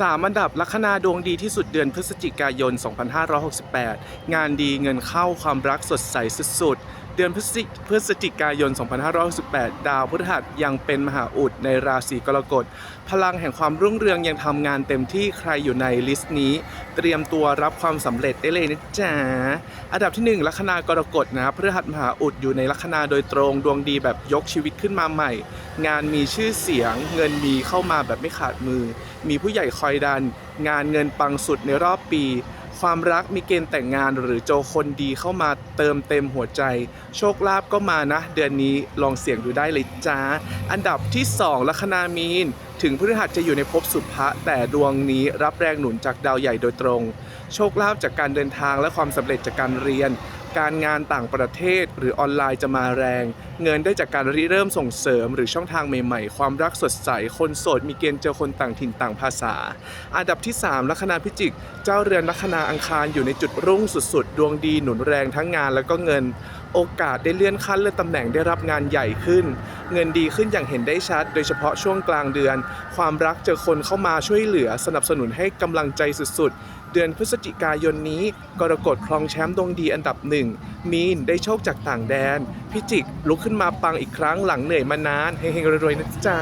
สามอันดับลัคนาดวงดีที่สุดเดือนพฤศจิกายน 2568 งานดีเงินเข้าความรักสดใสสุดๆ เดือนพฤศจิกายน 2568 ดาวพฤหัสยังเป็นมหาอุดในราศีกรกฎ พลังแห่งความรุ่งเรืองยังทำงานเต็มที่ใครอยู่ในลิสต์นี้ เตรียมตัวรับความสำเร็จได้เลยนะจ๊ะ อันดับที่ 1 ลัคนากรกฎนะพฤหัสมหาอุดอยู่ในลัคนาโดยตรงดวงดีแบบยกชีวิตขึ้นมาใหม่ งานมีชื่อเสียง เงินมีเข้ามาแบบไม่ขาดมือ มีผู้ใหญ่คอยดัน งานเงินปังสุดในรอบปี ความรักมีเกณฑ์แต่งงานหรือโจคนดีเข้ามาเติมเต็มหัวใจ โชคลาภก็มานะ เดือนนี้ลองเสี่ยงดูได้เลยจ้า อันดับที่ 2 ลัคนามีน ถึงพฤหัสจะอยู่ในภพสุภะแต่ดวงนี้รับแรงหนุนจากดาวใหญ่โดยตรง โชคลาภจากการเดินทางและความสำเร็จจากการเรียน การงานต่างประเทศหรือออนไลน์จะมาแรง เงินได้จากการริเริ่มส่งเสริม หรือช่องทางใหม่ๆ ความรักสดใส คนโสดมีเกณฑ์เจอคนต่างถิ่นต่างภาษา อันดับที่ 3 ลัคนาพิจิก เจ้าเรือนลัคนาอังคารอยู่ในจุดรุ่งสุดๆ ดวงดีหนุนแรงทั้งงานแล้วก็เงิน โอกาสได้เลื่อนขั้นเลื่อนตำแหน่งได้รับงานใหญ่ขึ้น เงินดีขึ้นอย่างเห็นได้ชัด โดยเฉพาะช่วงกลางเดือน ความรักเจอคนเข้ามาช่วยเหลือสนับสนุนให้กำลังใจสุดๆ เดือนพฤศจิกายนนี้ กรกฎครองแชมป์ดวงดีอันดับหนึ่งมีนได้โชคจากต่างแดน พิจิกลุกขึ้นมาปังอีกครั้งหลังเหนื่อยมานานเฮงๆรวยๆนะจ๊ะ